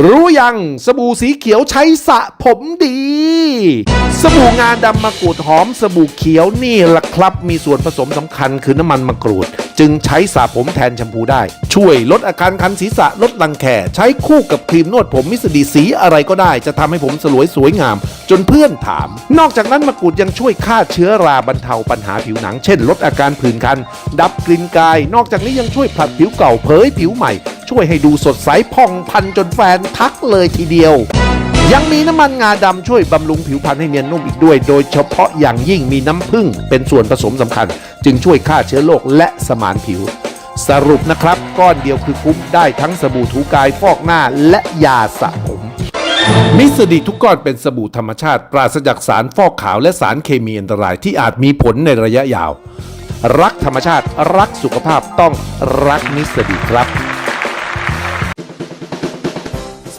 รู้ยังสบู่สีเขียวใช้สระผมดี สบู่งาดำมะกรูดหอมสบู่เขียวนี่แหละครับ มีส่วนผสมสำคัญคือน้ำมันมะกรูด จึงใช้สระผมแทนแชมพูได้ ช่วยลดอาการคันศีรษะลดรังแคใช้คู่กับครีมนวดผมมิสดีสีอะไรก็ได้ จะทำให้ผมสลวยสวยงาม จนเพื่อนถาม นอกจากนั้นมะกรูดยังช่วยฆ่าเชื้อราบรรเทาปัญหาผิวหนัง เช่น ลดอาการผื่นคัน ดับกลิ่นกาย นอกจากนี้ยังช่วยผลัดผิวเก่าเผยผิวใหม่ ช่วยให้ดูสดใสผ่องพันจนแฟนทักเลยทีเดียว ยังมีน้ำมันงาดำช่วยบำรุงผิวพรรณให้เนียนนุ่มอีกด้วย โดยเฉพาะอย่างยิ่งมีน้ำผึ้งเป็นส่วนผสมสำคัญ จึงช่วยฆ่าเชื้อโรคและสมานผิว สรุปนะครับ ก้อนเดียวคือคุ้มได้ทั้งสบู่ถูกายฟอกหน้าและยาสระผมมิสดีทุกก้อนเป็นสบู่ธรรมชาติ ปราศจากสารฟอกขาวและสารเคมีอันตรายที่อาจมีผลในระยะยาว รักธรรมชาติรักสุขภาพต้องรักมิสดีครับ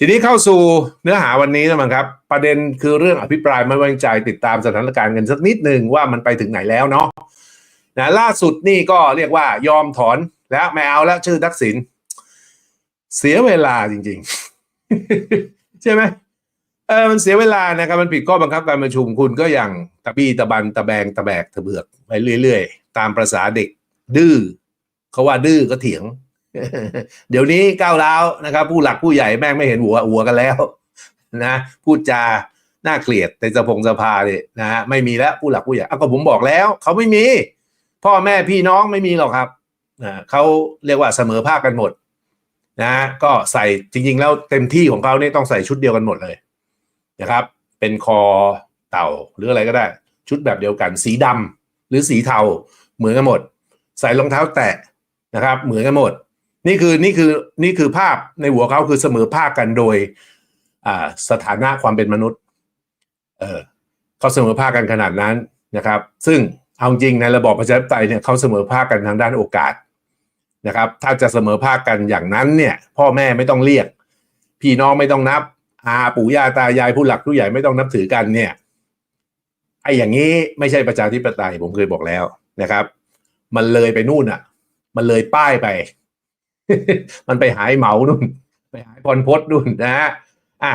ทีนี้เข้าสู่เนื้อหาวันนี้นะมั้งครับ ประเด็นคือเรื่องอภิปรายไม่ไว้วางใจติดตามสถานการณ์กันสักนิดหนึ่งว่ามันไปถึงไหนแล้วเนาะนะล่าสุดนี่ก็เรียกว่ายอมถอนแล้วไม่เอาแล้วชื่อทักษิณเสียเวลาจริง ๆ ใช่ไหมเออมันเสียเวลานะครับมันผิดข้อบังคับการประชุมคุณก็อย่างตะบี้ตะบันตะแบงตะแบกตะเบือกไปเรื่อย ๆ ตามประษาเด็ก ดื้อเขาว่าดื้อก็เถียง เดี๋ยวนี้ก้าวร้าวนะครับ ผู้หลักผู้ใหญ่แม่งไม่เห็นหัวหัวกันแล้ว นะพูดจาน่าเกลียดในสภงสภาเนี่ยนะฮะไม่มีแล้วผู้หลักผู้ใหญ่อะก็ผมบอกแล้ว เขาไม่มี พ่อแม่พี่น้องไม่มีหรอกครับนะเขาเรียกว่าเสมอภาคกันหมด นะก็ใส่จริง ๆ แล้วเต็มที่ของเขาเนี่ยต้องใส่ชุดเดียวกันหมดเลยนะครับ เป็นคอเต่าหรืออะไรก็ได้ ชุดแบบเดียวกัน สีดำหรือสีเทาเหมือนกันหมด ใส่รองเท้าแตะนะครับ เหมือนกันหมด นี่คือนี่คือนี่คือภาพในหัวเขาคือเสมอภาคกันโดย อ่าสถานะความเป็นมนุษย์ เออเขาเสมอภาคกันขนาดนั้นนะครับ ซึ่งเอาจริงในระบอบประชาธิปไตยเนี่ยเขาเสมอภาคกันทางด้านโอกาสนะครับ ถ้าจะเสมอภาคกันอย่างนั้นเนี่ย พ่อแม่ไม่ต้องเรียก พี่น้องไม่ต้องนับอาปู่ย่าตายายผู้หลักผู้ใหญ่ไม่ต้องนับถือกันเนี่ยไอ้อย่างนี้ไม่ใช่ประชาธิปไตยผมเคยบอกแล้วนะครับ มันเลยไปนู่นอะ มันเลยป้ายไป มันไปหายเหมานู่น ไปหายพรพศนู่นนะฮะอะ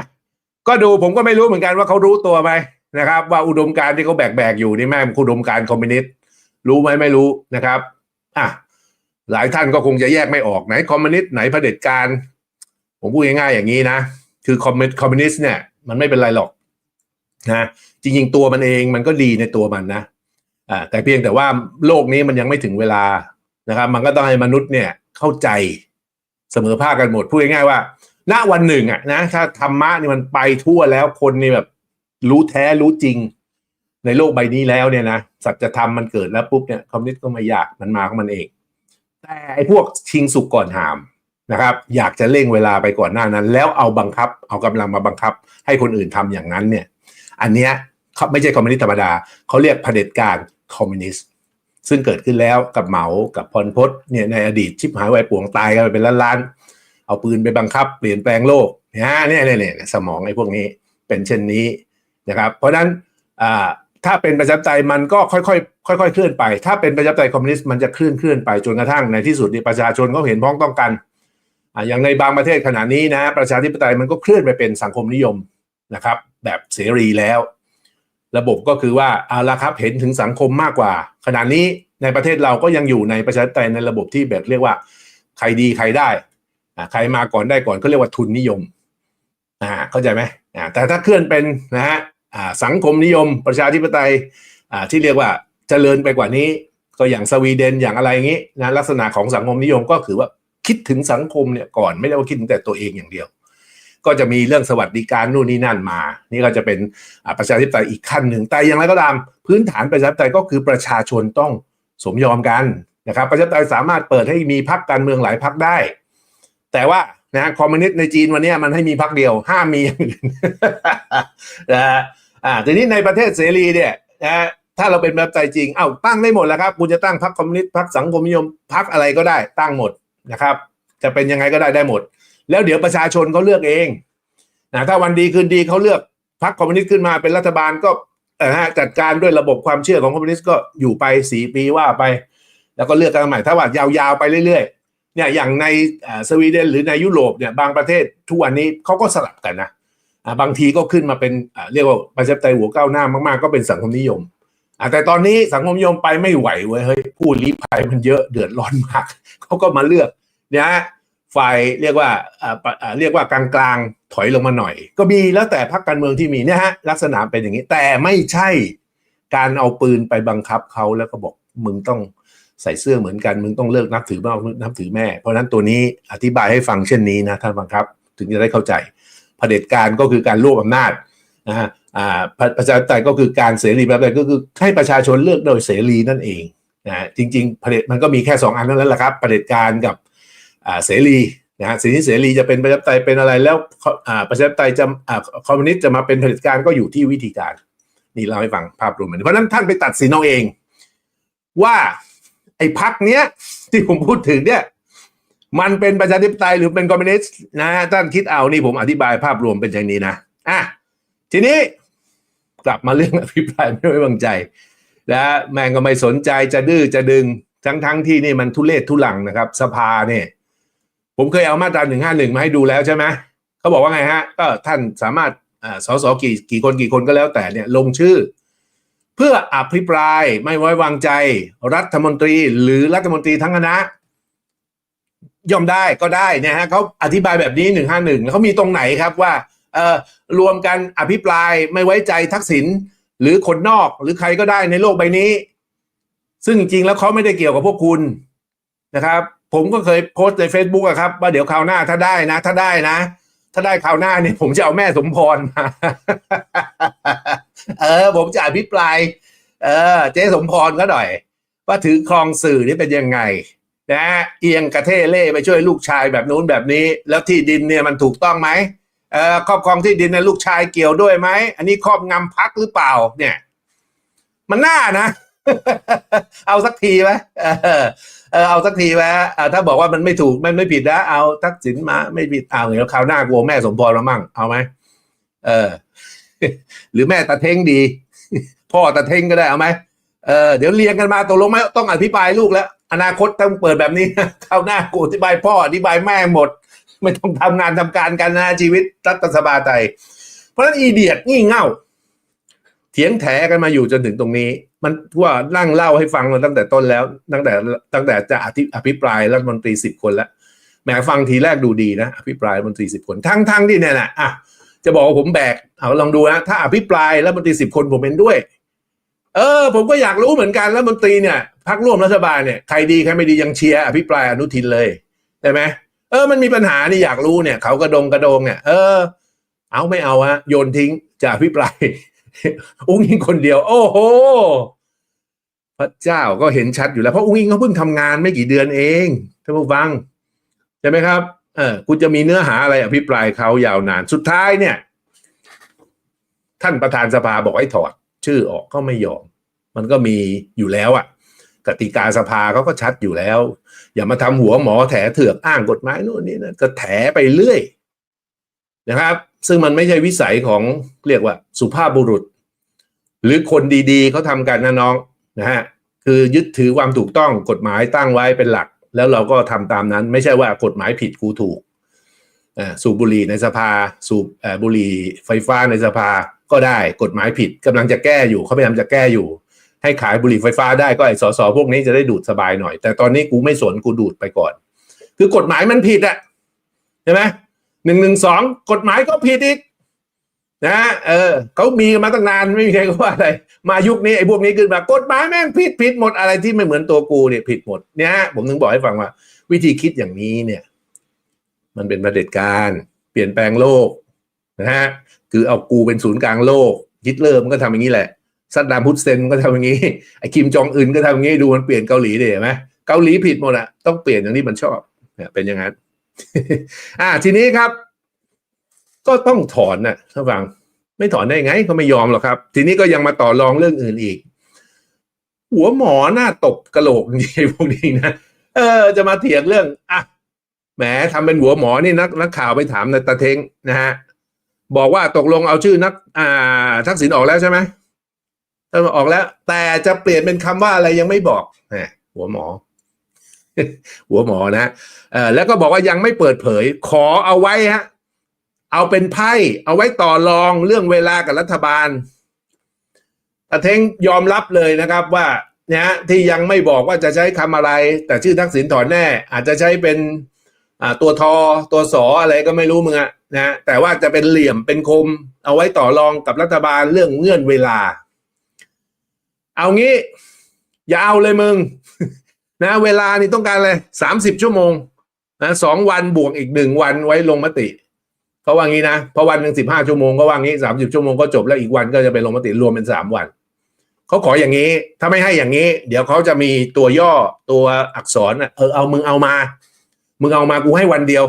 ก็ดูผมก็ไม่รู้เหมือนกันว่าเขารู้ตัวไหมนะครับ ว่าอุดมการณ์ที่เขาแบกแบกๆอยู่นี่แม่งอุดมการณ์คอมมิวนิสต์รู้ไหมไม่รู้นะครับอะหลายท่านก็คงจะแยกไม่ออกไหนคอมมิวนิสต์ไหนเผด็จการ ผมพูดง่ายๆอย่างนี้นะ คือคอมมิวคอมมิวนิสต์เนี่ย มันไม่เป็นไรหรอกนะจริงๆตัวมันเองมันก็ดีในตัวมันนะอ่าแต่เพียงแต่ว่าโลกนี้มันยังไม่ถึงเวลานะครับ มันก็ต้องให้มนุษย์เนี่ย เข้าใจเสมอภาคกันหมดพูดง่ายๆว่า ณวันหนึ่งอะนะถ้าธรรมะนี่มันไปทั่วแล้วคนนี่แบบ รู้แท้รู้จริง ในโลกใบนี้แล้วเนี่ยนะสัจธรรมมันเกิดแล้วปุ๊บเนี่ยคอมมิวนิสต์ก็ไม่อยากมันมาของมันเอง แต่ไอ้พวกชิงสุกก่อนหามนะครับ อยากจะเร่งเวลาไปก่อนหน้านั้น แล้วเอาบังคับ เอากำลังมาบังคับ ให้คนอื่นทำอย่างนั้นเนี่ย อันเนี้ยเขาไม่ใช่คอมมิวนิสต์ธรรมดาเขาเรียกเผด็จการคอมมิวนิสต์ ซึ่งเกิดขึ้นแล้วกับเหมากับพลพศเนี่ยในอดีตชิบหายวายป่วงตายกันไปเป็นล้านๆเอาปืนไปบังคับ เปลี่ยนแปลงโลกเนี่ยเนี่ยเนี่ยสมองไอ้พวกนี้เป็นเช่นนี้นะครับ เพราะฉะนั้นถ้าเป็นประชาธิปไตยมันก็ค่อยๆค่อยๆเคลื่อนไป ถ้าเป็นประชาธิปไตยคอมมิวนิสต์มันจะเคลื่อนเคลื่อนไปจนกระทั่งในที่สุดนี่ประชาชนก็เห็นพ้องต้องกันอย่างในบางประเทศขณะนี้นะประชาธิปไตยมันก็เคลื่อนไปเป็นสังคมนิยมนะครับ แบบเสรีแล้ว ระบบก็คือว่าเอาละครับเห็นถึงสังคมมากกว่า ขณะนี้ในประเทศเราก็ยังอยู่ในประชาธิปไตยในระบบที่แบบเรียกว่า ใครดีใครได้อ่าใครมาก่อนได้ก่อนก็เรียกว่าทุนนิยมอ่าเข้าใจไหมอ่าแต่ถ้าเคลื่อนเป็นนะฮะอ่าสังคมนิยมประชาธิปไตยอ่าที่เรียกว่าเจริญไปกว่านี้ ก็อย่างสวีเดนอย่างอะไรอย่างนี้นะลักษณะของสังคมนิยมก็คือว่าคิดถึงสังคมเนี่ยก่อนไม่ได้ว่าคิดแต่ตัวเองอย่างเดียว ก็จะมีเรื่องสวัสดิการนู่นนี่นั่นมา นี่ก็จะเป็นประชาธิปไตยอีกขั้นหนึ่งแต่อย่างไรก็ตาม พื้นฐานประชาธิปไตยก็คือประชาชนต้องสมยอมกันนะครับ ประชาธิปไตยสามารถเปิดให้มีพรรคการเมืองหลายพรรคได้ แต่ว่านะคอมมิวนิสต์ในจีนวันนี้มันให้มีพรรคเดียวห้ามมีอย่างอื่นนะฮะอ่าทีนี้ในประเทศเสรีเนี่ยนะถ้าเราเป็นแบบใจจริงเอ้าตั้งได้หมดแล้วครับคุณจะตั้งพรรคคอมมิวนิสต์พรรคสังคมนิยมพรรคอะไรก็ได้ตั้งหมดนะครับ จะเป็นยังไงก็ได้ได้หมด แล้วเดี๋ยวประชาชนเขาเลือกเองนะถ้าวันดีคืนดีเขาเลือกพรรคคอมมิวนิสต์ขึ้นมาเป็นรัฐบาลก็จัดการด้วยระบบความเชื่อของคอมมิวนิสต์ก็อยู่ไปสี่ปีว่าไป แล้วก็เลือกกันใหม่ถ้าว่ายาวๆไปเรื่อยๆเนี่ยอย่างในสวีเดนหรือในยุโรปเนี่ยบางประเทศทุกวันนี้เขาก็สลับกันนะบางทีก็ขึ้นมาเป็นเรียกว่าประชาธิปไตยหัวก้าวหน้ามากๆก็เป็นสังคมนิยมแต่ตอนนี้สังคมนิยมไปไม่ไหวเว้ยเฮ้ยผู้ลี้ภัยมันเยอะเดือดร้อนมากเขาก็มาเลือกเนี่ย ฝ่ายเรียกว่าเรียกว่ากลางๆถอยลงมาหน่อย ก็มีแล้วแต่พรรคการเมืองที่มีเนี่ยฮะลักษณะเป็นอย่างนี้ แต่ไม่ใช่การเอาปืนไปบังคับเขาแล้วก็บอกมึงต้องใส่เสื้อเหมือนกันมึงต้องเลิกนับถือพ่นับถือแม่ เพราะฉะนั้นตัวนี้อธิบายให้ฟังเช่นนี้นะท่านฟังครับ ถึงจะได้เข้าใจเผด็จการก็คือการรวบอำนาจนะฮะประชาธิปไตยก็คือการเสรีประชาธิปไตยก็คือให้ประชาชนเลือกโดยเสรีนั่นเองนะจริงๆเผด็จมันก็มีแค่สองอันนั้นแหละครับเผด็จการกับ เสรีนะฮะสิ่งที่เสรีจะเป็นประชาธิปไตยเป็นอะไรแล้วอ่าประชาธิปไตยจะอ่าคอมมิวนิสต์จะมาเป็นเผด็จการก็อยู่ที่วิธีการนี่เราให้ฟังภาพรวมเพราะนั้นท่านไปตัดสินเอาเอง ว่าไอ้พักเนี้ยที่ผมพูดถึงเนี่ยมันเป็นประชาธิปไตยหรือเป็นคอมมิวนิสต์นะฮะท่านคิดเอานี่ผมอธิบายภาพรวมเป็นอย่างนี้นะอะทีนี้กลับมาเรื่องอภิปรายไม่ไว้วางใจนะแม่งก็ไม่สนใจจะดื้อจะดึงทั้งทั้งที่นี่มันทุเลศทุลังนะครับ สภาเนี่ย ผมเคยเอามาตราหนึ่งห้าหนึ่งมาให้ดูแล้วใช่ไหมเขาบอกว่าไงฮะ ก็ท่านสามารถสสกี่กี่คนกี่คนก็แล้วแต่เนี่ยลงชื่อ เพื่ออภิปรายไม่ไว้วางใจ รัฐมนตรีหรือรัฐมนตรีทั้งคณะย่อมได้ก็ได้เนี่ยฮะเขาอธิบายแบบนี้หนึ่งห้าหนึ่งเขามีตรงไหนครับว่าเอ่อรวมกันอภิปรายไม่ไว้ใจทักษิณหรือคนนอกหรือใครก็ได้ในโลกใบนี้ ซึ่งจริงแล้วเขาไม่ได้เกี่ยวกับพวกคุณนะครับ ผมก็เคยโพสต์ใน Facebook อะครับ ว่าเดี๋ยวคราวหน้าถ้าได้นะ ถ้าได้นะ ถ้าได้คราวหน้าเนี่ยผมจะเอาแม่สมพรมาเออ ผมจะอภิปรายเออ เจ๊สมพรก็หน่อย ว่าถือครองสื่อนี่เป็นยังไง นะเอียงกระเทเล่ไปช่วยลูกชายแบบนู้นแบบนี้ แล้วที่ดินเนี่ยมันถูกต้องไหมเออครอบครองที่ดินในลูกชายเกี่ยวด้วยไหมอันนี้ครอบงำพักหรือเปล่า เนี่ย มันน่านะ เอาสักทีไหมเออเอาสักทีไหมถ้าบอกว่ามันไม่ถูกมันไม่ผิดนะเอาทักษิณมาไม่ผิดเอาเดี๋ยวคราวหน้ากลัวแม่สมพรมามั่งเอาไหมเออ หรือแม่ตาเท้งดี พ่อตาเท้งก็ได้เอาไหมเออเดี๋ยวเรียงกันมาตกลงไหมต้องอธิบายลูกแล้ว อนาคตต้องเปิดแบบนี้คราวหน้ากูอธิบายพ่ออธิบายแม่หมด ไม่ต้องทำงานทำการกันนะชีวิตรัฐสภาไทยเพราะฉะนั้นอีเดียดงี่เง่า เถียงแถกันมาอยู่จนถึงตรงนี้ มันว่านั่งเล่าให้ฟังมาตั้งแต่ต้นแล้ว ตั้งแต่ตั้งแต่จะอธิอภิปรายรัฐมนตรีสิบคนแล้วแหมฟังทีแรกดูดีนะอภิปรายรัฐมนตรีสิบคนทั้งทั้งที่เนี่ยนะอะจะบอกว่าผมแบกเอาลองดูนะถ้าอภิปรายรัฐมนตรีสิบคนผมเป็นด้วย เออ ผมก็อยากรู้เหมือนกันแล้วมนตรีเนี่ยพักร่วมรัฐบาลเนี่ยใครดีใครไม่ดียังเชียร์อภิปรายอนุทินเลยใช่ไหมเออมันมีปัญหานี่อยากรู้เนี่ย เขากระดงกระดงเนี่ยเออ เอาไม่เอาฮะโยนทิ้งจะอภิปราย อุ้งอิงคนเดียว โอ้โหพระเจ้าก็เห็นชัดอยู่แล้ว เพราะอุ้งอิงเขาเพิ่งทำงานไม่กี่เดือนเองท่านผู้ฟังใช่ไหมครับ เออคุณจะมีเนื้อหาอะไรอภิปรายเขายาวนาน สุดท้ายเนี่ย ท่านประธานสภาบอกให้ถอด ชื่อออกก็ไม่ยอม มันก็มีอยู่แล้วอะกติกาสภาเขาก็ชัดอยู่แล้ว อย่ามาทำหัวหมอแถเถือกอ้างกฎหมายโน่นนี่นะก็แถไปเรื่อยนะครับ ซึ่งมันไม่ใช่วิสัยของเรียกว่าสุภาพบุรุษ หรือคนดีๆเขาทำกันนะน้องนะฮะคือยึดถือความถูกต้องกฎหมายตั้งไว้เป็นหลัก แล้วเราก็ทำตามนั้น ไม่ใช่ว่ากฎหมายผิดกูถูกอ่าสูบบุหรี่ในสภา สูบเอ่อบุหรี่ไฟฟ้าในสภาก็ได้กฎหมายผิดกำลังจะแก้อยู่เขาพยายามจะแก้อยู่ ให้ขายบุหรี่ไฟฟ้าได้ก็ไอ้สสพวกนี้จะได้ดูดสบายหน่อย แต่ตอนนี้กูไม่สนกูดูดไปก่อน คือกฎหมายมันผิดอะใช่ไหม หนึ่งหนึ่งสองกฎหมายก็ผิดอีกนะเออเขามีมาตั้งนานไม่มีใครว่าอะไร มายุคนี้ไอ้พวกนี้ขึ้นมากฎหมายแม่งผิดผิดหมดอะไรที่ไม่เหมือนตัวกูเนี่ยผิดหมดเนี่ยผมถึงบอกให้ฟังว่า วิธีคิดอย่างนี้เนี่ย มันเป็นประเด็จการเปลี่ยนแปลงโลกนะฮะคือเอากูเป็นศูนย์กลางโลกฮิตเลอร์มันก็ทำอย่างนี้แหละซัดดามฮุสเซนก็ทำอย่างนี้ไอ้คิมจองอึนก็ทำอย่างนี้ดูมันเปลี่ยนเกาหลีเดยเห็นไหมเกาหลีผิดหมดอะต้องเปลี่ยนอย่างที่มันชอบเนี่ยเป็นอย่างนั้น อ่าทีนี้ครับ ก็ต้องถอนนะท่านฟัง ไม่ถอนได้ไงเขาไม่ยอมหรอกครับ ทีนี้ก็ยังมาต่อรองเรื่องอื่นอีก หัวหมอหน้าตบกระโหลกจริงๆพวกนี้นะเออ จะมาเถียงเรื่องอะแหมทำเป็นหัวหมอนี่นักนักข่าวไปถามในตาเทงนะฮะบอกว่าตกลงเอาชื่อนัก อ่า ทักษิณออกแล้วใช่ไหมเออออกแล้ว แต่จะเปลี่ยนเป็นคำว่าอะไรยังไม่บอกแหมหัวหมอ หัวหมอนะเออแล้วก็บอกว่ายังไม่เปิดเผย ขอเอาไว้ฮะเอาเป็นไพ่เอาไว้ต่อรองเรื่องเวลากับรัฐบาลตาเทงยอมรับเลยนะครับว่าเนี่ยที่ยังไม่บอกว่าจะใช้คำอะไร แต่ชื่อทักษิณถอนแน่ อาจจะใช้เป็นอ่าตัวทอตัวสออะไรก็ไม่รู้มึงอะนะแต่ว่าจะเป็นเหลี่ยมเป็นคม เอาไว้ต่อรองกับรัฐบาลเรื่องเงื่อนเวลา เอางี้อย่าเอาเลยมึง นะ เวลานี่ต้องการอะไรสามสิบชั่วโมงนะสองวันบวกอีกหนึ่งวันไว้ลงมติเขาว่างี้นะเพราะวันหนึ่งสิบห้าชั่วโมงก็ว่างี้สามสิบชั่วโมงก็จบแล้วอีกวันก็จะไปลงมติรวมเป็นสามวันเขาขออย่างนี้ ถ้าไม่ให้อย่างนี้ เดี๋ยวเขาจะมีตัวย่อตัวอักษรเออเอามึงเอามา มึงเอามากูให้วันเดียว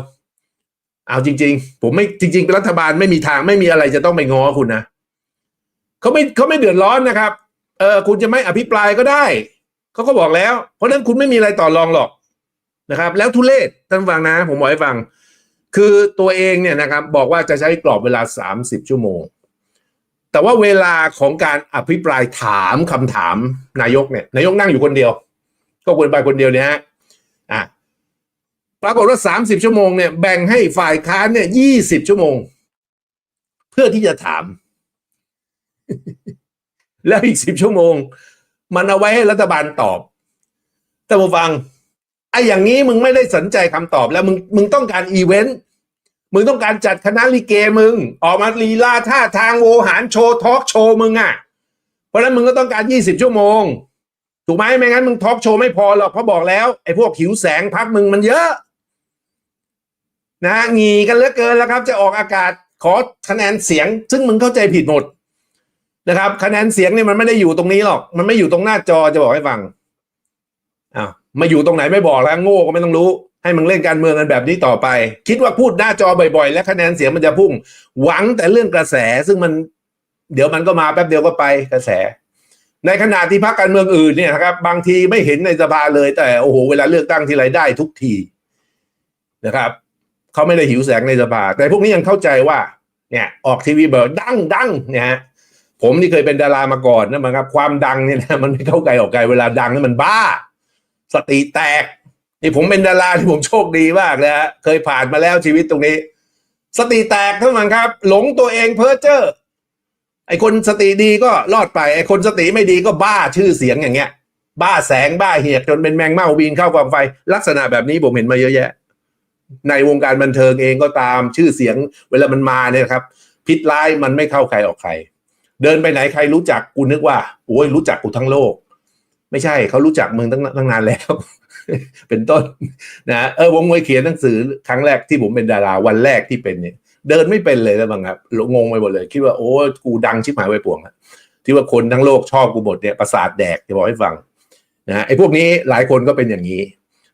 เอาจริง ๆ ผมไม่จริงๆเป็นรัฐบาลไม่มีทางไม่มีอะไรจะต้องไปง้อคุณนะเขาไม่เขาไม่เดือดร้อนนะครับ เออคุณจะไม่อภิปรายก็ได้ เขาก็บอกแล้ว เพราะนั้นคุณไม่มีอะไรต่อรองหรอกนะครับ แล้วทุเลศท่านฟังนะ ผมบอกให้ฟัง คือตัวเองเนี่ยนะครับ บอกว่าจะใช้กรอบเวลาสามสิบชั่วโมง แต่ว่าเวลาของการอภิปรายถามคำถามนายกเนี่ยนายกนั่งอยู่คนเดียว ก็ควรไปคนเดียวเนี่ยฮะอะปรากฏว่าสามสิบชั่วโมงเนี่ยแบ่งให้ฝ่ายค้านเนี่ยยี่สิบชั่วโมง เพื่อที่จะถาม แล้วอีกสิบชั่วโมง มันเอาไว้ให้รัฐบาลตอบท่านผู้ฟังไอ้อย่างนี้มึงไม่ได้สนใจคำตอบแล้วมึงมึงต้องการอีเวนต์มึงต้องการจัดคณะลิเกมึง ออกมาลีลาท่าทางโวหารโชว์ทอล์กโชว์มึงอะ เพราะนั้นมึงก็ต้องการยี่สิบชั่วโมง ถูกไหมไม่งั้นมึงทอล์กโชว์ไม่พอหรอกเพราะบอกแล้วไอ้พวกหิวแสงพักมึงมันเยอะ นะฮะงีกันเหลือเกินแล้วครับ จะออกอากาศขอคะแนนเสียง ซึ่งมึงเข้าใจผิดหมด นะครับคะแนนเสียงเนี่ยมันไม่ได้อยู่ตรงนี้หรอก มันไม่อยู่ตรงหน้าจอจะบอกให้ฟังอ้าวมาอยู่ตรงไหนไม่บอกแล้วโง่ก็ไม่ต้องรู้ ให้มึงเล่นการเมืองกันแบบนี้ต่อไป คิดว่าพูดหน้าจอบ่อยๆ และคะแนนเสียงมันจะพุ่ง หวังแต่เรื่องกระแสซึ่งมัน เดี๋ยวมันก็มาแป๊บเดียวก็ไปกระแส ในขณะที่พรรคการเมืองอื่นเนี่ยนะครับบางทีไม่เห็นในสภาเลยแต่โอ้โหเวลาเลือกตั้งทีไรได้ทุกทีนะครับเขาไม่ได้หิวแสงในสภาแต่พวกนี้ยังเข้าใจว่า เนี่ย ออกทีวีเบอร์ดังดังเนี่ยฮะ ผมที่เคยเป็นดารามาก่อนนะมันครับ ความดังเนี่ยนะมันไม่เข้าไกลออกไกลเวลาดังนี่มันบ้า สติแตกนี่ผมเป็นดาราที่ผมโชคดีมากเลยฮะเคยผ่านมาแล้วชีวิตตรงนี้ สติแตกท่านผู้ชมครับ หลงตัวเองเพ้อเจ้อไอคนสติดีก็รอดไป ไอคนสติไม่ดีก็บ้าชื่อเสียงอย่างเงี้ย บ้าแสงบ้าเหียกจนเป็นแมงเม่าบินเข้ากองไฟ ลักษณะแบบนี้ผมเห็นมาเยอะแยะ ในวงการบันเทิงเองก็ตามชื่อเสียง เวลามันมาเนี่ยครับ พิษร้ายมันไม่เข้าใครออกใคร เดินไปไหนใครรู้จักกูนึกว่าโอ้ยรู้จักกูทั้งโลก ไม่ใช่เขารู้จักมึงตั้งตั้งนานแล้ว เป็นต้นนะเออวงมวยเขียนหนังสือครั้งแรกที่ผมเป็นดาราวันแรกที่เป็นเนี่ยเดินไม่เป็นเลยแล้วบังครับงงไปหมดเลย คิดว่าโอ้กูดังชิบหายไปป่วงอะที่ว่าคนทั้งโลกชอบกูหมดเนี่ยประสาทแดกจะบอกให้ฟังนะไอ้พวกนี้หลายคนก็เป็นอย่างนี้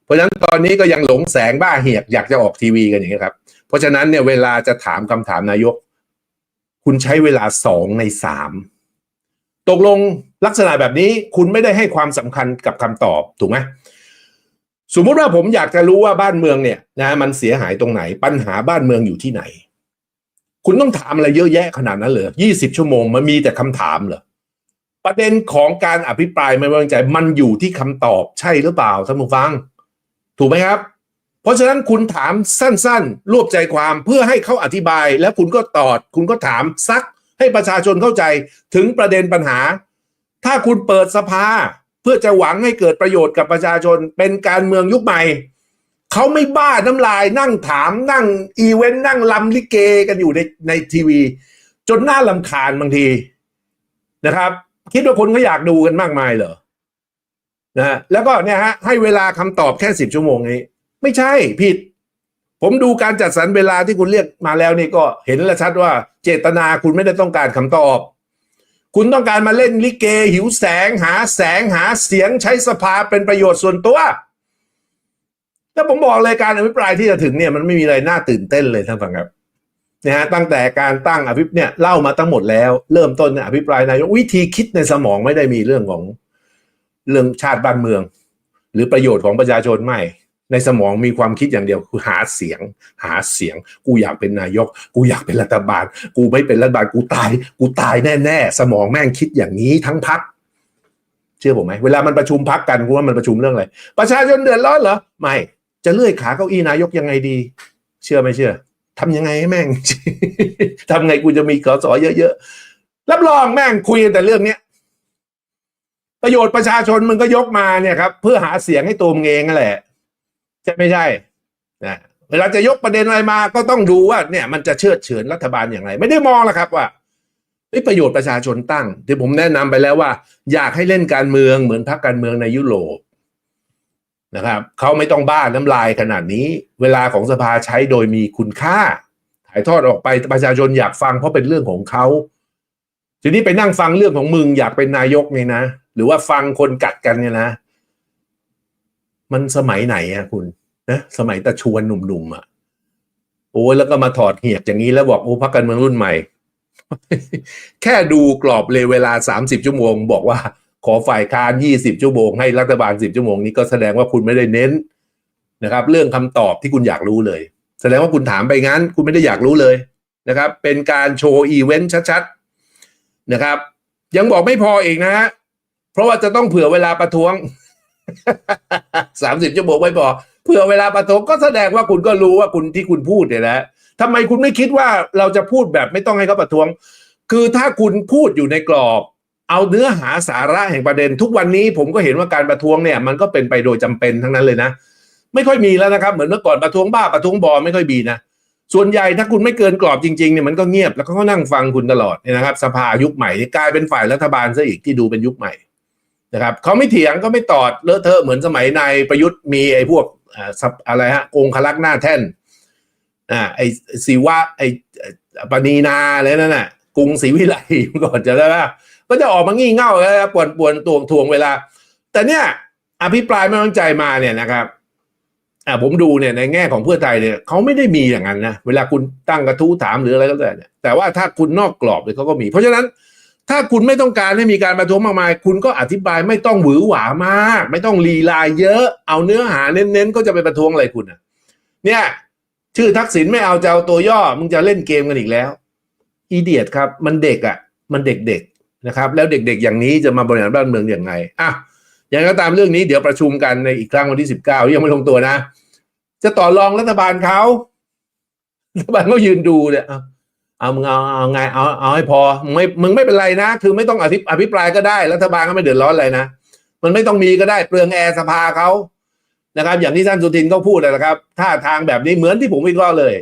เพราะฉะนั้นตอนนี้ก็ยังหลงแสงบ้าเหียกอยากจะออกทีวีกันอย่างนี้ครับ เพราะฉะนั้นเนี่ยเวลาจะถามคำถามนายก คุณใช้เวลาสองในสามตกลงลักษณะแบบนี้คุณไม่ได้ให้ความสำคัญกับคำตอบถูกไหมสมมติว่าผมอยากจะรู้ว่าบ้านเมืองเนี่ยนะมันเสียหายตรงไหน ปัญหาบ้านเมืองอยู่ที่ไหน คุณต้องถามอะไรเยอะแยะขนาดนั้นเหรอยี่สิบชั่วโมงมันมีแต่คำถามเหรอประเด็นของการอภิปรายไม่ไว้วางใจ มันอยู่ที่คำตอบใช่หรือเปล่าท่านผู้ฟัง ถูกไหมครับ เพราะฉะนั้นคุณถามสั้นๆ รวบใจความเพื่อให้เขาอธิบาย แล้วคุณก็ตอบคุณก็ถามซักให้ประชาชนเข้าใจถึงประเด็นปัญหา ถ้าคุณเปิดสภา เพื่อจะหวังให้เกิดประโยชน์กับประชาชนเป็นการเมืองยุคใหม่เขาไม่บ้าน้ำลายนั่งถามนั่งอีเวนต์นั่งลำลิเกกันอยู่ในในทีวี จนน่าลำคาญบางทีนะครับ คิดว่าคนเขาอยากดูกันมากมายเหรอนะฮะแล้วก็เนี่ยฮะให้เวลาคำตอบแค่สิบชั่วโมงนี้ ไม่ใช่ผิด ผมดูการจัดสรรเวลาที่คุณเรียกมาแล้วนี่ก็เห็นและชัดว่า เจตนาคุณไม่ได้ต้องการคำตอบ คุณต้องการมาเล่นลิเก หิวแสง หาแสงหาเสียงใช้สภาเป็นประโยชน์ส่วนตัวแล้วผมบอกเลยการอภิปรายที่จะถึงเนี่ยมันไม่มีอะไรน่าตื่นเต้นเลยท่านฟังครับนะฮะตั้งแต่การตั้งอภิปเนี่ยเล่ามาทั้งหมดแล้ว เริ่มต้นเนี่ยอภิปรายนายกวิธีคิดในสมองไม่ได้มีเรื่องของเรื่องชาติบ้านเมือง หรือประโยชน์ของประชาชนไม่ ในสมองมีความคิดอย่างเดียวคือหาเสียง หาเสียง กูอยากเป็นนายก กูอยากเป็นรัฐบาล กูไม่เป็นรัฐบาลกูตาย กูตายแน่ๆ สมองแม่งคิดอย่างนี้ทั้งพักเชื่อผมไหมเวลามันประชุมพักกันกูว่ามันประชุมเรื่องอะไรประชาชนเดือดร้อนเหรอไม่จะเลื่อยขาเก้าอี้นายกยังไงดี เชื่อไม่เชื่อทำยังไงให้แม่งทำไงกูจะมีกสสเยอะๆรับรองแม่งคุยแต่เรื่องเนี้ยประโยชน์ประชาชนมึงก็ยกมาเนี่ยครับ เพื่อหาเสียงให้ตัวมึงเองนั่นแหละ ใช่ไม่ใช่นะเวลาจะยกประเด็นอะไรมาก็ต้องดูว่าเนี่ยมันจะเชื่อดเฉือนรัฐบาลอย่างไร ไม่ได้มองหรอกครับว่าประโยชน์ประชาชนตั้ง ที่ผมแนะนำไปแล้วว่า อยากให้เล่นการเมืองเหมือนพรรคการเมืองในยุโรปนะครับเขาไม่ต้องบ้าน้ำลายขนาดนี้ เวลาของสภาใช้โดยมีคุณค่า ถ่ายทอดออกไปประชาชนอยากฟังเพราะเป็นเรื่องของเขาทีนี้ไปนั่งฟังเรื่องของมึงอยากเป็นนายกเนี่ยนะ หรือว่าฟังคนกัดกันเนี่ยนะ มันสมัยไหนอะคุณนะสมัยตะชวนหนุ่มๆอะโอ้แล้วก็มาถอดเหียกอย่างนี้แล้วบอกโอ้พักการเมืองรุ่นใหม่ แค่ดูกรอบเลยเวลาสามสิบชั่วโมง บอกว่าขอฝ่ายค้านยี่สิบชั่วโมงให้รัฐบาลสิบชั่วโมงนี้ก็แสดงว่าคุณไม่ได้เน้นนะครับ เรื่องคำตอบที่คุณอยากรู้เลย แสดงว่าคุณถามไปงั้น คุณไม่ได้อยากรู้เลยนะครับ เป็นการโชว์อีเวนต์ชัดๆนะครับ ยังบอกไม่พออีกนะฮะเพราะว่าจะต้องเผื่อเวลาประท้วง สามสิบชั่วโมงไม่พอเผื่อเวลาประท้วงก็แสดงว่าคุณก็รู้ว่าคุณที่คุณพูดเนี่ยนะทำไมคุณไม่คิดว่าเราจะพูดแบบไม่ต้องให้เขาประท้วง คือถ้าคุณพูดอยู่ในกรอบ เอาเนื้อหาสาระแห่งประเด็น ทุกวันนี้ผมก็เห็นว่าการประท้วงเนี่ย มันก็เป็นไปโดยจำเป็นทั้งนั้นเลยนะ ไม่ค่อยมีแล้วนะครับเหมือนเมื่อก่อนประท้วงบ้าประท้วงบอไม่ค่อยมีนะส่วนใหญ่ถ้าคุณไม่เกินกรอบจริงๆเนี่ยมันก็เงียบแล้วก็นั่งฟังคุณตลอดเนี่ยนะครับ สภายุคใหม่นี่กลายเป็นฝ่ายรัฐบาลซะอีกที่ดูเป็นยุคใหม่ นะครับเขาไม่เถียงก็ไม่ตอดเลอะเทอะเหมือนสมัยนายประยุทธ์มีไอ้พวกอะไรฮะองคลักษ์หน้าแท่นอ่าไอ้ศิวะไอ้ปณีนาอะไรนั่นน่ะกรุงศรีวิไลก่อนจะได้ว่าก็จะออกมางี่เง่าแล้วปวนปวนตวงทวงเวลา แต่เนี่ย อภิปรายไม่ไว้วางใจมาเนี่ยนะครับอ่าผมดูเนี่ยในแง่ของเพื่อไทยเนี่ยเขาไม่ได้มีอย่างนั้นนะเวลาคุณตั้งกระทู้ถามหรืออะไรก็แล้วแต่เนี่ยแต่ว่าถ้าคุณนอกกรอบเลยเขาก็มี เพราะฉะนั้น ถ้าคุณไม่ต้องการให้มีการประท้วงมากมาย คุณก็อธิบายไม่ต้องหวือหวามาก ไม่ต้องลีลาเยอะ เอาเนื้อหาเน้นๆ ก็จะไปประท้วงอะไรคุณอะ เนี่ย ชื่อทักษิณไม่เอาจะเอาตัวย่อ มึงจะเล่นเกมกันอีกแล้ว อีเดียดครับ มันเด็กอะ มันเด็กๆนะครับ แล้วเด็กๆ อย่างนี้จะมาบริหารบ้านเมืองอย่างไงอะอย่างไรก็ตามเรื่องนี้เดี๋ยวประชุมกันในอีกครั้งวันที่สิบเก้ายังไม่ลงตัวนะ จะต่อรองรัฐบาลเขารัฐบาลก็ยืนดูเนี่ย เอาเอามึงเอาเอาไงเอาเอาให้พอมึงไม่มึงไม่เป็นไรนะ คือไม่ต้องอภิอภิปรายก็ได้รัฐบาลก็ไม่เดือดร้อนอะไรนะมันไม่ต้องมีก็ได้เปลืองแอร์สภาเขานะครับ อย่างที่ท่านสุทินก็พูดนะครับท่าทางแบบนี้เหมือนที่ผมวิเคราะห์เลย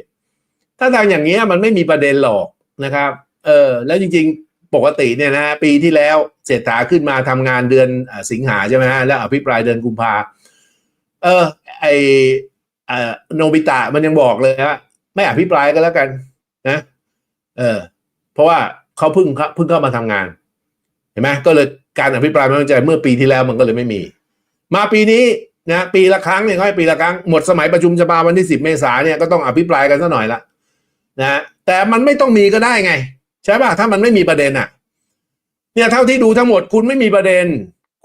ถ้าทางอย่างเงี้ยมันไม่มีประเด็นหรอกนะครับ เออ แล้วจริง ๆ ปกติเนี่ยนะปีที่แล้วเศรษฐาขึ้นมาทำงานเดือนอสิงหาใช่ไหมฮะแล้วอภิปรายเดือนกุมภาเออไออ่อโนบิตะมันยังบอกเลยว่าไม่อภิปรายก็แล้วกัน นะ เออ เพราะว่าเขาเพิ่งเข้าเพิ่งเข้ามาทำงาน เห็นไหมก็เลยการอภิปรายไม่ไว้วางใจเมื่อปีที่แล้วมันก็เลยไม่มี มาปีนี้นะปีละครั้งเนี่ยก็ให้ปีละครั้งหมดสมัยประชุมสภาวันที่สิบเมษาเนี่ยก็ต้องอภิปรายกันซะหน่อยละนะแต่มันไม่ต้องมีก็ได้ไง ใช่ป่ะถ้ามันไม่มีประเด็นอะ เนี่ยเท่าที่ดูทั้งหมดคุณไม่มีประเด็น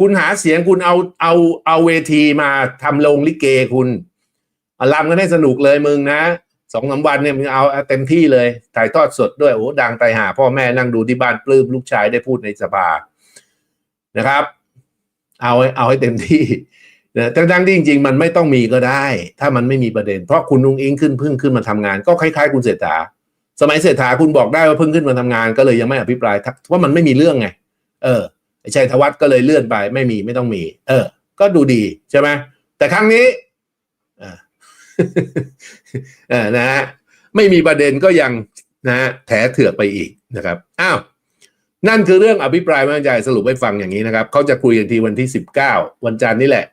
คุณหาเสียงคุณเอาเอาเอาเวทีมาทำโรงลิเกคุณอาลำกันให้สนุกเลยมึงนะ สองสาวันเนี่ยมึงเอาเต็มที่เลย ถ่ายทอดสดด้วยโอ้ดังไตหา พ่อแม่นั่งดูที่บ้านปลื้มลูกชายได้พูดในสภานะครับ เอาให้เอาให้เต็มที่นะทั้งๆที่จริงๆ มันไม่ต้องมีก็ได้ ถ้ามันไม่มีประเด็น เพราะคุณนุงอิงขึ้นพิ่งขึ้นมาทำงาน ก็คล้ายๆคุณเศรษฐา สมัยเศรษฐาคุณบอกได้ว่าพิ่งขึ้นมาทำงาน ก็เลยยังไม่อภิปรายทักว่ามันไม่มีเรื่องไง เออไอชัยธวัฒน์ก็เลยเลื่อนไป ไม่มีไม่ต้องมี เออ ก็ดูดีใช่ไหมแต่ครั้งนี้ นะฮะไม่มีประเด็นก็ยังนะฮะแถเถือกไปอีกนะครับอ้าวนั่นคือเรื่องอภิปรายไม่ไว้วางใจสรุปให้ฟังอย่างนี้นะครับเขาจะคุยกันทีวันที่สิบเก้าวันจันทร์นี่แหละ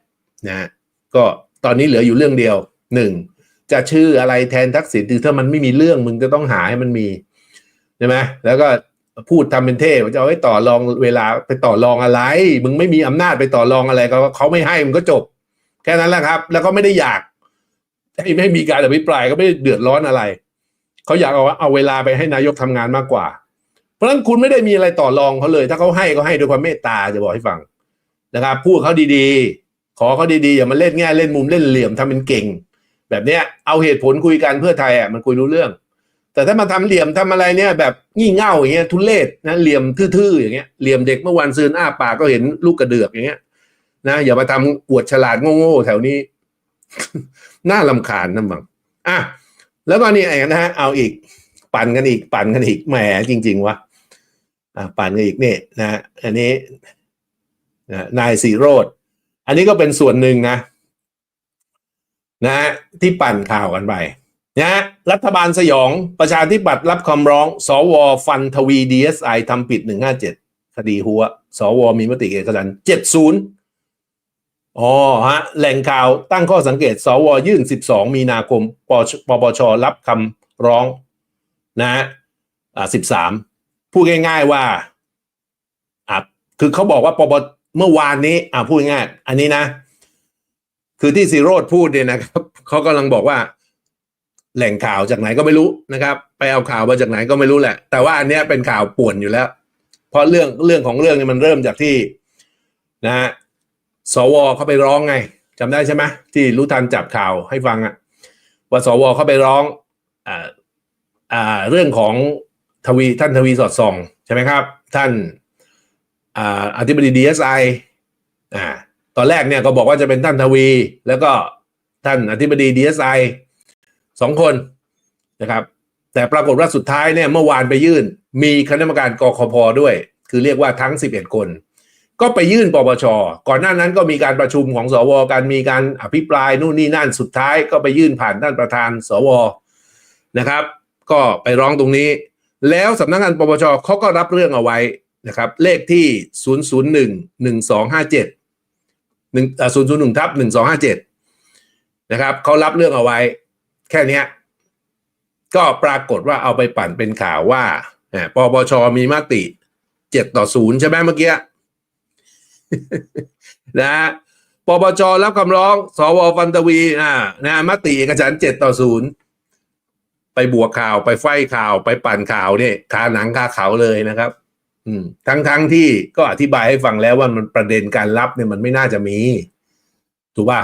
นะฮะก็ตอนนี้เหลืออยู่เรื่องเดียวหนึ่งจะชื่ออะไรแทนทักษิณคือถ้ามันไม่มีเรื่องมึงจะต้องหาให้มันมีใช่ไหมแล้วก็พูดทำเป็นเท่จะเอาไว้ต่อรองเวลาไปต่อรองอะไร มึงไม่มีอำนาจไปต่อรองอะไรก็เขาไม่ให้มึงก็จบ แค่นั้นแหละครับ แล้วก็ไม่ได้อยาก ให้ไม่มีการอภิปรายก็ไม่เดือดร้อนอะไร เขาอยากเอาเอาเวลาไปให้นายกทำงานมากกว่า เพราะฉะนั้นคุณไม่ได้มีอะไรต่อรองเขาเลย ถ้าเขาให้ก็ให้ด้วยความเมตตาจะบอกให้ฟังนะครับพูดเขาดีๆ ขอเขาดีๆ อย่ามาเล่นแง่เล่นมุมเล่นเหลี่ยมทำเป็นเก่ง แบบเนี้ยเอาเหตุผลคุยกันเพื่อไทยอะมันคุยรู้เรื่อง แต่ถ้ามาทำเหลี่ยมทำอะไรเนี่ยแบบงี่เง่าอย่างเงี้ยทุเลศนะเหลี่ยมทื่อๆอย่างเงี้ยเหลี่ยมเด็กเมื่อวันซืนอ้าปากก็เห็นลูกกระเดือกอย่างเงี้ยนะอย่ามาทำอวดฉลาดโง่ๆแถวนี้ น่าลำคาญนะบังอะแล้วก็นี่ไอ้นะฮะเอาอีก ปั่นกันอีก ปั่นกันอีกแหมจริง ๆวะอะปั่นกันอีกนี่นะอันนี้นายสีโรดอันนี้ก็เป็นส่วนหนึ่งนะ นะฮะที่ปั่นข่าวกันไปนะฮะรัฐบาลสยองประชาธิปัตย์รับคำร้อง สวฟันทวีดีเอสไอทำผิดหนึ่งห้าเจ็ดคดีหัว สวมีมติเอกฉันเจ็ดศูนย์ อ๋อฮะแหล่งข่าวตั้งข้อสังเกต สวยื่น 12 มีนาคมปปปชรับคำร้องนะฮะอ่า13พูดง่ายๆว่าอะคือเขาบอกว่าปปเมื่อวานนี้อ่าพูดง่ายๆอันนี้นะ คือที่ซีโรดพูดเนี่ยนะครับเขากำลังบอกว่า แหล่งข่าวจากไหนก็ไม่รู้นะครับ ไปเอาข่าวมาจากไหนก็ไม่รู้แหละ แต่ว่าอันเนี้ยเป็นข่าวป่วนอยู่แล้ว เพราะเรื่องเรื่องของเรื่องนี้มันเริ่มจากที่นะฮะ สวเขาไปร้องไงจำได้ใช่ไหมที่รู้ทันจับข่าวให้ฟังอะว่าสวเขาไปร้องอ่าอ่าเรื่องของทวีท่านทวีสอดส่องใช่ไหมครับ ท่านอ่าอธิบดีดีเอสไออ่าตอนแรกเนี่ยก็บอกว่าจะเป็นท่านทวี แล้วก็ท่านอธิบดีดีเอสไอสองคนนะครับ แต่ปรากฏว่าสุดท้ายเนี่ยเมื่อวานไปยื่น มีคณะกรรมการกคพด้วย คือเรียกว่าทั้ง 11 คน ก็ไปยื่นปปช ก่อนหน้านั้นก็มีการประชุมของสวการมีการอภิปรายนู่นนี่นั่นสุดท้ายก็ไปยื่นผ่านท่านประธานสวนะครับ ก็ไปร้องตรงนี้ แล้วสำนักงานปปชเขาก็รับเรื่องเอาไว้นะครับ เลขที่ 001 1257 1 001ทับ1257 นะครับเขารับเรื่องเอาไว้ แค่นี้ก็ปรากฏว่าเอาไปปั่นเป็นข่าวว่าอ่าปปชมีมติ 7 ต่อ 0 ใช่ไหมเมื่อกี้ นะปปชรับคำร้อง สวฟันตวีอ่านะมติเอกฉันเจ็ดต่อศูนย์ไปบวกข่าวไปไฟข่าวไปปั่นข่าวเนี่ยคาหนังคาเขาเลยนะครับ อืม ทั้งทั้งที่ก็อธิบายให้ฟังแล้วว่ามันประเด็นการรับเนี่ยมันไม่น่าจะมี ถูกป่ะ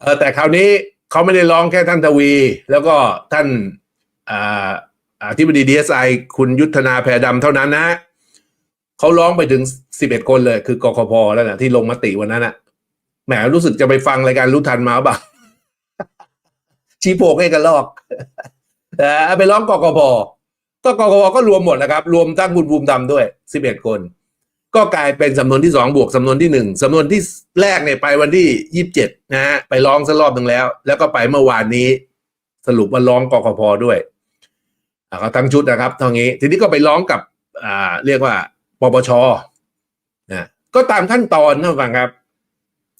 เออแต่คราวนี้เขาไม่ได้ร้องแค่ท่านทวี แล้วก็ท่านอ่าอธิบดีดีเอสไอคุณยุทธนาแพรดำเท่านั้นนะ เขาร้องไปถึงสิบเอ็ดคนเลย คือกคพแล้วนะที่ลงมติวันนั้นนะแหมรู้สึกจะไปฟังรายการรู้ทันมาบ่าชี้โปกให้กันลอกแต่เอาไปร้องกกพก็กกพก็รวมหมดนะครับ รวมทั้งคุณภูมิธรรมด้วยสิบเอ็ดคน ก็กลายเป็นสำนวนที่สองบวกสำนวนที่หนึ่งสำนวนที่แรกเนี่ยไปวันที่ยี่สิบเจ็ดนะฮะไปร้องสักรอบหนึ่งแล้ว แล้วก็ไปเมื่อวานนี้ สรุปว่าร้องกกพด้วยอ่าเขาทั้งชุดนะครับเท่านี้ ทีนี้ก็ไปร้องกับอ่าเรียกว่า ปปชนะก็ตามขั้นตอนนะฟังครับ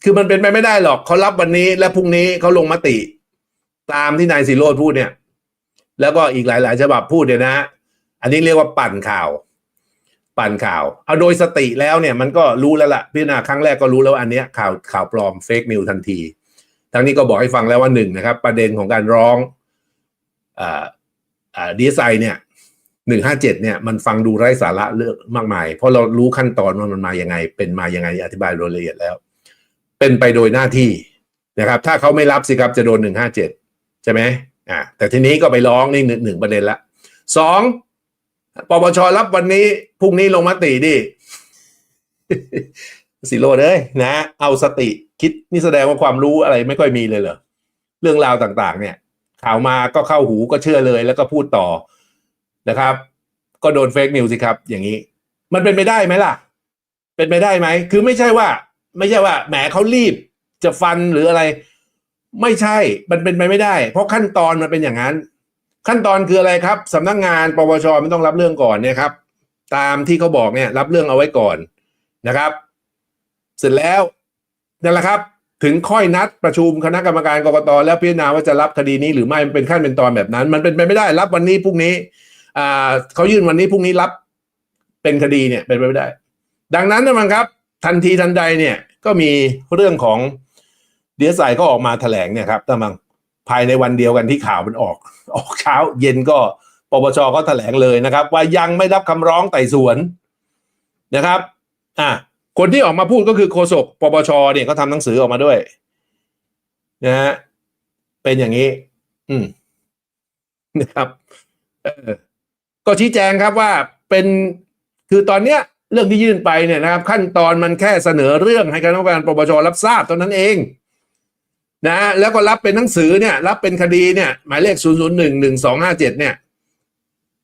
คือมันเป็นไปไม่ได้หรอกเขารับวันนี้ และพรุ่งนี้เขาลงมติ ตามที่นายสิโรธพูดเนี่ย แล้วก็อีกหลาย ๆ ฉบับพูดเนี่ยนะ อันนี้เรียกว่าปั่นข่าว ปั่นข่าว เอาโดยสติแล้วเนี่ย มันก็รู้แล้วล่ะพิจารณาครั้งแรกก็รู้แล้วอันเนี้ยข่าวข่าวปลอมเฟกนิวทันทีทั้งนี้ก็บอกให้ฟังแล้วว่าหนึ่งนะครับ ประเด็นของการร้องอ่าอ่าดีไซน์เนี่ย หนึ่งห้าเจ็ดเนี่ยมันฟังดูไร้สาระเรื่องมากมาย เพราะเรารู้ขั้นตอนว่ามันมายังไง เป็นมายังไงอธิบายรายละเอียดแล้ว เป็นไปโดยหน้าที่นะครับ ถ้าเขาไม่รับสิครับจะโดนหนึ่งห้าเจ็ดใช่ไหมอ่าแต่ทีนี้ก็ไปร้องนี่หนึ่งหนึ่งประเด็นละสองปปชรับวันนี้พรุ่งนี้ลงมติดิสิโรดเลยนะ เอาสติคิดนี่แสดงว่าความรู้อะไรไม่ค่อยมีเลยเหรอเรื่องราวต่าง ๆ เนี่ย ข่าวมาก็เข้าหูก็เชื่อเลยแล้วก็พูดต่อ นะครับ ก็โดนเฟกนิวสิครับ อย่างนี้ มันเป็นไปได้ไหมล่ะ เป็นไปได้ไหม คือไม่ใช่ว่า ไม่ใช่ว่าแหมเขารีบจะฟันหรืออะไร ไม่ใช่ มันเป็นไปไม่ได้ เพราะขั้นตอนมันเป็นอย่างนั้น ขั้นตอนคืออะไรครับสำนักงานปปชไม่ต้องรับเรื่องก่อนเนี่ยครับ ตามที่เขาบอกเนี่ย รับเรื่องเอาไว้ก่อนนะครับ เสร็จแล้วนั่นแหละครับถึงค่อยนัดประชุมคณะกรรมการกรกตแล้วพิจารณาว่าจะรับคดีนี้หรือไม่มันเป็นขั้นเป็นตอนแบบนั้น มันเป็นไปไม่ได้รับวันนี้พรุ่งนี้ อ่าเขายื่นวันนี้พรุ่งนี้รับเป็นคดีเนี่ยเป็นไปไม่ได้ ดังนั้นนะมันครับ ทันทีทันใดเนี่ยก็มีเรื่องของเดียสไซก็ออกมาแถลงเนี่ยครับท่านมังภายในวันเดียวกันที่ข่าวมันออก ออกเช้าเย็นก็ปปชก็แถลงเลยนะครับ ว่ายังไม่รับคำร้องไต่สวนนะครับอะคนที่ออกมาพูดก็คือโฆษกปปชเนี่ยเขาทำหนังสือออกมาด้วยนะฮะเป็นอย่างนี้ อืมนะครับเออ ก็ชี้แจงครับว่าเป็นคือตอนเนี้ยเรื่องที่ยื่นไปเนี่ยนะครับ ขั้นตอนมันแค่เสนอเรื่องให้คณะกรรมการปปชรับทราบเท่านั้นเองนะแล้วก็รับเป็นหนังสือเนี่ย รับเป็นคดีเนี่ย หมายเลขศูนย์ศูนย์หนึ่งหนึ่งสองห้าเจ็ดเนี่ย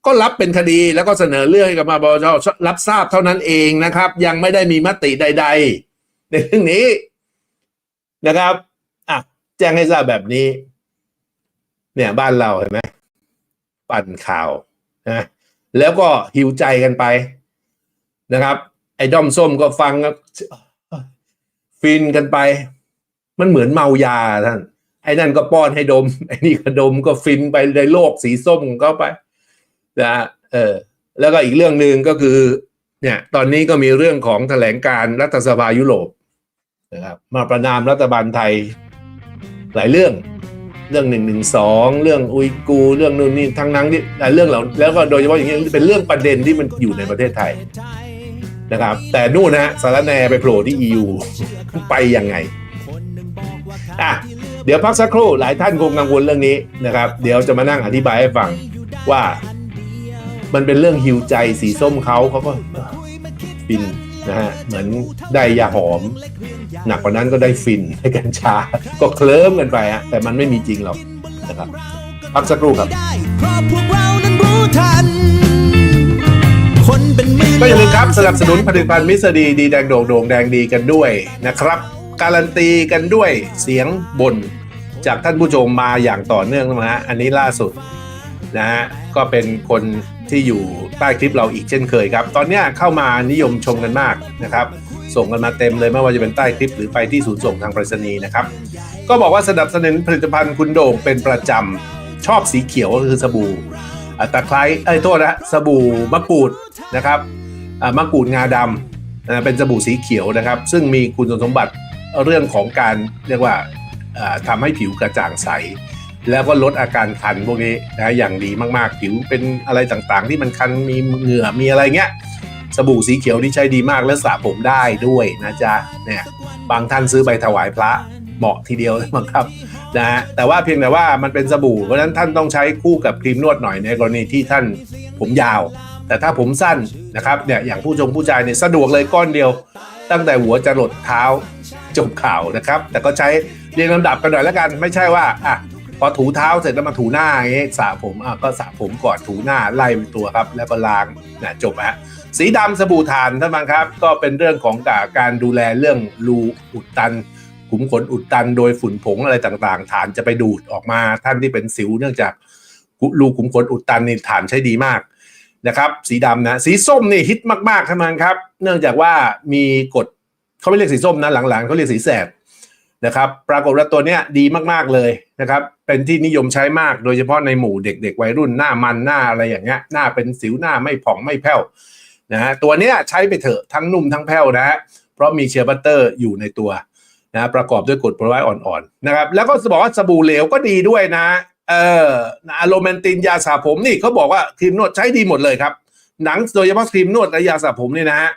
ก็รับเป็นคดีแล้วก็เสนอเรื่องให้กับมาปปชรับทราบเท่านั้นเองนะครับ ยังไม่ได้มีมติใด ๆ ในเรื่องนี้นะครับอะแจ้งให้ทราบแบบนี้ เนี่ยบ้านเราเห็นไหมปั่นข่าวนะ แล้วก็หิวใจกันไปนะครับ ไอ้ด้อมส้มก็ฟังก็ฟินกันไป มันเหมือนเมายาท่านไอ้นั่นก็ป้อนให้ดม ไอ้นี่ก็ดมก็ฟินไปในโลกสีส้มของเขาไปนะเออแล้วก็อีกเรื่องหนึ่งก็คือ เนี่ย ตอนนี้ก็มีเรื่องของแถลงการรัฐสภายุโรปนะครับมาประนามรัฐบาลไทยหลายเรื่อง เรื่องหนึ่งหนึ่งสองเรื่องอุยกูเรื่องนู่นนี่ทั้งนั้นที่เรื่องเหล่าแล้วก็โดยเฉพาะอย่างนี้เป็นเรื่องประเด็นที่มันอยู่ในประเทศไทยนะครับ แต่นู่นนะสารแนไปโผล่ที่ EU ไปยังไงอะเดี๋ยวพักสักครู่หลายท่านคงกังวลเรื่องนี้นะครับ เดี๋ยวจะมานั่งอธิบายให้ฟังว่ามันเป็นเรื่องหิวใจสีส้มเขาเขาก็ฟินนะฮะเหมือนได้ยาหอม หนักกว่านั้นก็ได้ฟินได้กัญชา ก็เคลิ้มกันไปฮะแต่มันไม่มีจริงหรอกนะครับพักสักครู่ครับได้เพราะพวกเรานั้นรู้ทันคนเป็นหมื่นก็อย่าลืมครับสนับสนุนผลิตภัณฑ์มิสดีดีแดงโด่งโด่งแดงดีกันด้วยนะครับ การันตีกันด้วยเสียงบ่นจากท่านผู้ชมมาอย่างต่อเนื่องนะฮะอันนี้ล่าสุดนะฮะก็เป็นคนที่อยู่ใต้คลิปเราอีกเช่นเคยครับ ตอนเนี้ยเข้ามานิยมชมกันมากนะครับ ส่งกันมาเต็มเลยไม่ว่าจะเป็นใต้คลิปหรือไปที่ศูนย์ส่งทางไปรษณีย์นะครับ ก็บอกว่าสนับสนุนผลิตภัณฑ์คุณโด่งเป็นประจำชอบสีเขียวก็คือสบู่ตะไคร้เอ้ยโทษนะสบู่มะกรูดนะครับอะมะกรูดงาดำเป็นสบู่สีเขียวนะครับ ซึ่งมีคุณสมบัติเรื่องของการเรียกว่าอ่าทำให้ผิวกระจ่างใส แล้วก็ลดอาการคันพวกนี้นะอย่างดีมากๆ ผิวเป็นอะไรต่างๆ ที่มันคันมีเหงื่อมีอะไรเงี้ย สบู่สีเขียวนี่ใช้ดีมากและสระผมได้ด้วยนะจ๊ะเนี่ยบางท่านซื้อไปถวายพระเหมาะทีเดียวเลยมั้งครับนะฮะแต่ว่าเพียงแต่ว่ามันเป็นสบู่เพราะฉะนั้นท่านต้องใช้คู่กับครีมนวดหน่อยในกรณีที่ท่านผมยาว แต่ถ้าผมสั้นนะครับเนี่ยอย่างผู้ชมผู้ชายเนี่ยสะดวกเลยก้อนเดียว ตั้งแต่หัวจะหลดเท้าจบข่าวนะครับ แต่ก็ใช้เรียงลำดับกันหน่อยแล้วกันไม่ใช่ว่าอะพอถูเท้าเสร็จแล้วมาถูหน้าอย่างเงี้ยสระผมอะก็สระผมก่อนถูหน้าไล่เป็นตัวครับ แล้วก็ล้างนะจบฮะ สีดำสบู่ถ่านท่านผู้ชมครับ ก็เป็นเรื่องของการดูแลเรื่องรูอุดตันขุมขนอุดตันโดยฝุ่นผงอะไรต่างๆ ฐานจะไปดูดออกมาท่านที่เป็นสิวเนื่องจากรูขุมขนอุดตันนี่ฐานใช้ดีมากนะครับ สีดำนะ สีส้มนี่ฮิตมากๆท่านผู้ชมครับ เนื่องจากว่ามีกฎเขาไม่เรียกสีส้มนะหลังๆเขาเรียกสีแสดนะครับปรากฏว่าตัวเนี้ยดีมากๆเลยนะครับ เป็นที่นิยมใช้มากโดยเฉพาะในหมู่เด็กๆวัยรุ่นหน้ามันหน้าอะไรอย่างเงี้ยหน้าเป็นสิวหน้าไม่ผ่องไม่แผ้ว นะฮะตัวเนี้ยใช้ไปเถอะทั้งนุ่มทั้งแผ้วนะฮะเพราะมีเชียร์บัตเตอร์อยู่ในตัวนะประกอบด้วยกรดโปรไบโออ่อนๆนะครับแล้วก็จะบอกว่าสบู่เหลวก็ดีด้วยนะเอออะโลแมนตินยาสระผมนี่เขาบอกว่าครีมนวดใช้ดีหมดเลยครับ หนังโดยเฉพาะครีมนวดและยาสระผมนี่นะฮะ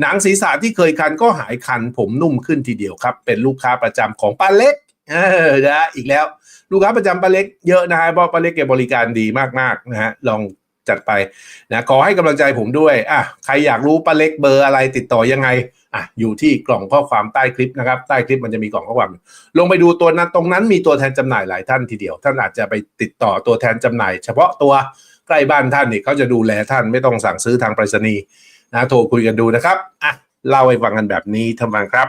หนังศีรษะที่เคยคันก็หายคันผมนุ่มขึ้นทีเดียวครับ เป็นลูกค้าประจำของป้าเล็กเออนะอีกแล้ว ลูกค้าประจำป้าเล็กเยอะนะฮะเพราะป้าเล็กแกบริการดีมากๆนะฮะลอง จัดไปนะขอให้กำลังใจผมด้วยอะใครอยากรู้ป้าเล็กเบอร์อะไรติดต่อยังไงอะอยู่ที่กล่องข้อความใต้คลิปนะครับใต้คลิปมันจะมีกล่องข้อความ ลงไปดูตัวนั้นตรงนั้นมีตัวแทนจำหน่ายหลายท่านทีเดียว ท่านอาจจะไปติดต่อตัวแทนจำหน่าย เฉพาะตัวใกล้บ้านท่านนี่เขาจะดูแลท่านไม่ต้องสั่งซื้อทางไปรษณีย์นะโทรคุยกันดูนะครับอะเล่าให้ฟังกันแบบนี้ทำไมครับ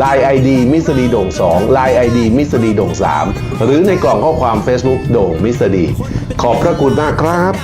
Line ID มิสดีโด่ง2 Line ID มิสดีโด่ง3 หรือในกล่องข้อความ Facebook โด่งมิสดีขอบพระคุณมากครับ